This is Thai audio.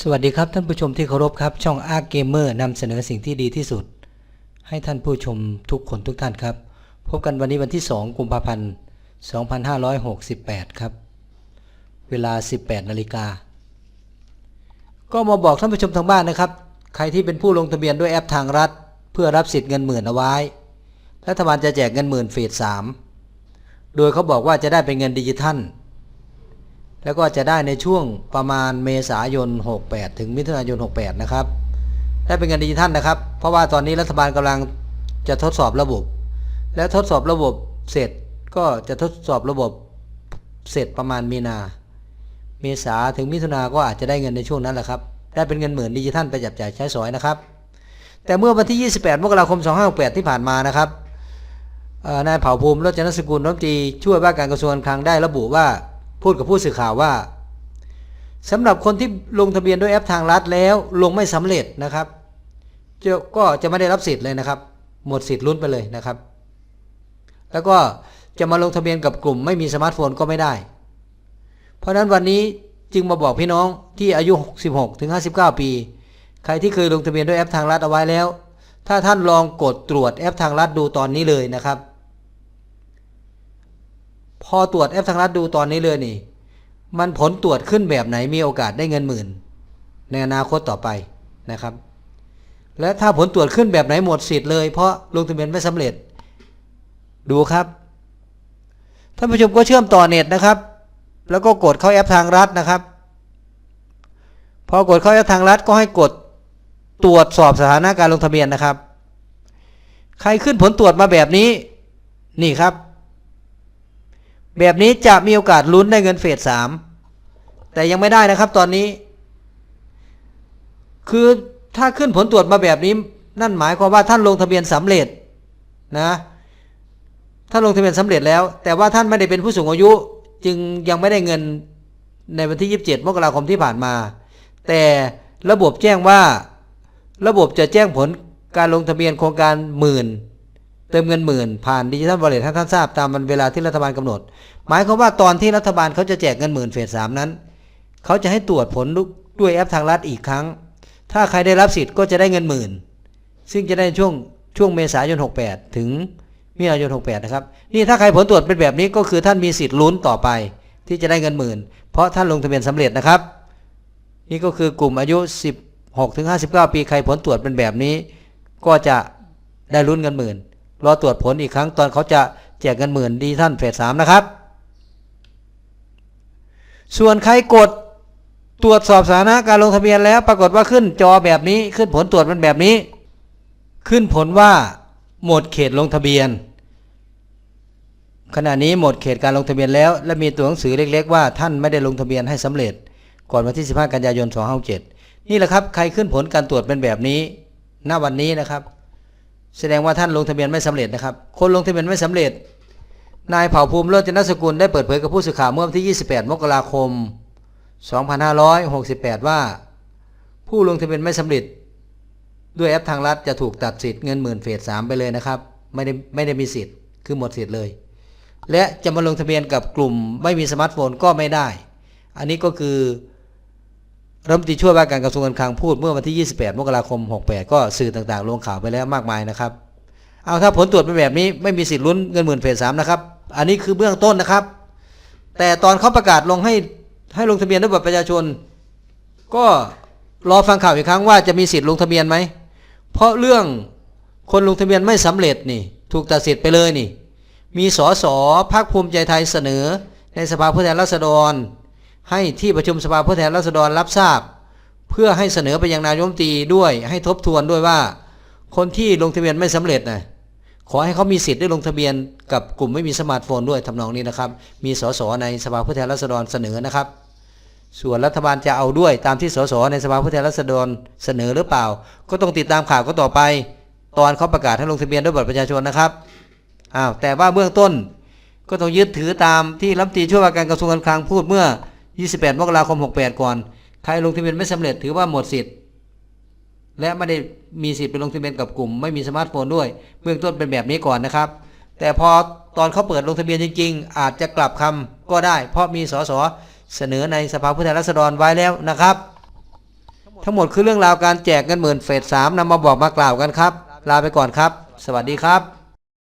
สวัสดีครับท่านผู้ชมที่เคารพครับ ช่องอาร์เกมเมอร์นำเสนอสิ่งที่ดีที่สุด ให้ท่านผู้ชมทุกคนทุกท่านครับ พบกันวันนี้วันที่ 2 กุมภาพันธ์ 2568 ครับ เวลา 18 นาฬิกา ก็มาบอกท่านผู้ชมทางบ้านนะครับ ใครที่เป็นผู้ลงทะเบียนด้วยแอปทางรัฐ เพื่อรับสิทธิ์เงินหมื่นเอาไว้ รัฐบาลจะแจกเงินหมื่นเฟส3โดยเขาบอกว่าจะได้เป็นเงินดิจิทัล แล้วก็จะได้ในช่วงประมาณเมษายน 68 ถึงมิถุนายน 68 นะครับได้เป็นเงินดิจิทัลนะครับ เพราะว่าตอนนี้รัฐบาลกำลังจะทดสอบระบบ และทดสอบระบบเสร็จก็จะทดสอบระบบเสร็จประมาณมีนา เมษาถึงมิถุนาก็อาจจะได้เงินในช่วงนั้นแหละครับ ได้เป็นเงินหมื่นดิจิทัลไปจับจ่ายใช้สอยนะครับ แต่เมื่อวันที่ 28 มกราคม 2568 ที่ผ่านมานะครับนายเผ่าภูมิรจนสกุลรัฐมนตรีช่วยว่าการกระทรวงการคลังได้ระบุว่า พูดกับผู้สื่อข่าวว่าสำหรับคนที่ลงทะเบียนด้วยแอปทางรัฐแล้วลงไม่สำเร็จนะครับจะก็จะไม่ได้รับสิทธิ์เลยนะครับ หมดสิทธิ์ลุ้นไปเลยนะครับ แล้วก็จะมาลงทะเบียนกับกลุ่มไม่มีสมาร์ทโฟนก็ไม่ได้ เพราะฉะนั้นวันนี้จึงมาบอกพี่น้องที่อายุ 16ถึง59 ปี ใครที่เคยลงทะเบียนด้วยแอปทางรัฐเอาไว้แล้ว ถ้าท่านลองกดตรวจแอปทางรัฐดูตอนนี้เลยนะครับ พอตรวจแอปทางรัฐดูตอนนี้เลยนี่ มันผลตรวจขึ้นแบบไหนมีโอกาสได้เงินหมื่น ในอนาคตต่อไปนะครับ และถ้าผลตรวจขึ้นแบบไหนหมดสิทธิ์เลย เพราะลงทะเบียนไม่สำเร็จ ดูครับท่านผู้ชมก็เชื่อมต่อเน็ตนะครับ แล้วก็กดเข้าแอปทางรัฐนะครับ พอกดเข้าแอปทางรัฐก็ให้กดตรวจสอบสถานะการลงทะเบียนนะครับ ใครขึ้นผลตรวจมาแบบนี้ นี่ครับ แบบนี้จะมีโอกาสลุ้นได้เงินเฟสสามแต่ยังไม่ได้นะครับตอนนี้ คือถ้าขึ้นผลตรวจมาแบบนี้ นั่นหมายความว่าท่านลงทะเบียนสำเร็จนะท่านลงทะเบียนสำเร็จแล้ว แต่ว่าท่านไม่ได้เป็นผู้สูงอายุ จึงยังไม่ได้เงินในวันที่ 27 มกราคมที่ผ่านมา แต่ระบบแจ้งว่า ระบบจะแจ้งผลการลงทะเบียนโครงการหมื่น เติมเงินหมื่นผ่านดิจิทัลวอลเล็ตให้ท่านทราบตามเวลาที่รัฐบาลกำหนด หมายความว่าตอนที่รัฐบาลเขาจะแจกเงินหมื่นเฟสสามนั้น เขาจะให้ตรวจผลด้วยแอปทางรัฐอีกครั้ง ถ้าใครได้รับสิทธิ์ก็จะได้เงินหมื่น ซึ่งจะได้ช่วงช่วงเมษายน 68 ถึงมิถุนายน 68 นะครับ นี่ถ้าใครผลตรวจเป็นแบบนี้ก็คือท่านมีสิทธิ์ลุ้นต่อไป ที่จะได้เงินหมื่น เพราะท่านลงทะเบียนสำเร็จนะครับ นี่ก็คือกลุ่มอายุ 16 ถึง 59 ปีใครผลตรวจเป็นแบบนี้ ก็จะได้ลุ้นเงินหมื่น รอตรวจผลอีกครั้งตอนเขาจะแจกเงินหมื่นดีท่านเฟสสามนะครับ ส่วนใครกดตรวจสอบสถานะการลงทะเบียนแล้ว ปรากฏว่าขึ้นจอแบบนี้ขึ้นผลตรวจมันแบบนี้ ขึ้นผลว่าหมดเขตลงทะเบียน ขณะนี้หมดเขตการลงทะเบียนแล้ว และมีตัวหนังสือเล็ก ๆ ว่าท่านไม่ได้ลงทะเบียนให้สำเร็จ ก่อนวันที่ 15 กันยายน 2567นี่แหละครับ ใครขึ้นผลการตรวจเป็นแบบนี้ ณ วันนี้นะครับ แสดงว่าท่านลงทะเบียนไม่สำเร็จนะครับ คนลงทะเบียนไม่สำเร็จ นายเผ่าภูมิโรจนสกุลได้เปิดเผยกับผู้สื่อข่าวเมื่อวันที่ 28 มกราคม 2568 ว่า ผู้ลงทะเบียนไม่สำเร็จ ด้วยแอปทางรัฐจะถูกตัดสิทธิ์เงินหมื่นเฟสสามไปเลยนะครับ ไม่ได้ไม่ได้มีสิทธิ์ คือหมดสิทธิ์เลย และจะมาลงทะเบียนกับกลุ่มไม่มีสมาร์ทโฟนก็ไม่ได้ อันนี้ก็คือ รัฐมนตรีช่วยว่าการกระทรวงการคลังพูดเมื่อวันที่ 28 มกราคม 68 ก็สื่อต่างๆ ลงข่าวไปแล้วมากมายนะครับ เอาถ้าผลตรวจเป็นแบบนี้ไม่มีสิทธิ์ลุ้นเงินหมื่นเฟสสามนะครับ อันนี้คือเบื้องต้นนะครับ แต่ตอนเขาประกาศลงให้ให้ลงทะเบียนด้วยบัตรประชาชน ก็รอฟังข่าวอีกครั้งว่าจะมีสิทธิ์ลงทะเบียนไหม เพราะเรื่องคนลงทะเบียนไม่สำเร็จนี่ ถูกตัดสิทธิ์ไปเลยนี่ มีสสพักภูมิใจไทยเสนอในสภาผู้แทนราษฎร ให้ที่ประชุมสภาผู้แทนราษฎรรับทราบ เพื่อให้เสนอไปยังนายกรัฐมตรีด้วยให้ทบทวนด้วยว่า คนที่ลงทะเบียนไม่สำเร็จนะขอให้เขามีสิทธิ์ได้ลงทะเบียนกับกลุ่มไม่มีสมาร์ทโฟนด้วยทำนองนี้นะครับ มีสสในสภาผู้แทนราษฎรเสนอนะครับ ส่วนรัฐบาลจะเอาด้วยตามที่สสในสภาผู้แทนราษฎรเสนอหรือเปล่า ก็ต้องติดตามข่าวก็ต่อไป ตอนเขาประกาศให้ลงทะเบียนด้วยบัตรประชาชนนะครับอ้าวแต่ว่าเบื้องต้น ก็ต้องยึดถือตามที่รัฐมนตรีช่วยว่าการกระทรวงการคลังพูดเมื่อ 28 มกราคม 68 ก่อน ใครลงทะเบียนไม่สำเร็จถือว่าหมดสิทธิ์ และไม่ได้มีสิทธิ์ไปลงทะเบียนกับกลุ่ม ไม่มีสมาร์ทโฟนด้วย เบื้องต้นเป็นแบบนี้ก่อนนะครับ แต่พอตอนเขาเปิดลงทะเบียนจริง ๆ อาจจะกลับคำก็ได้ เพราะมีสสเสนอในสภาผู้แทนราษฎรไว้แล้วนะครับ ทั้งหมดคือเรื่องราวการแจกเงินหมื่นเฟสสามนำมาบอกมากล่าวกันครับ ลาไปก่อนครับ สวัสดีครับ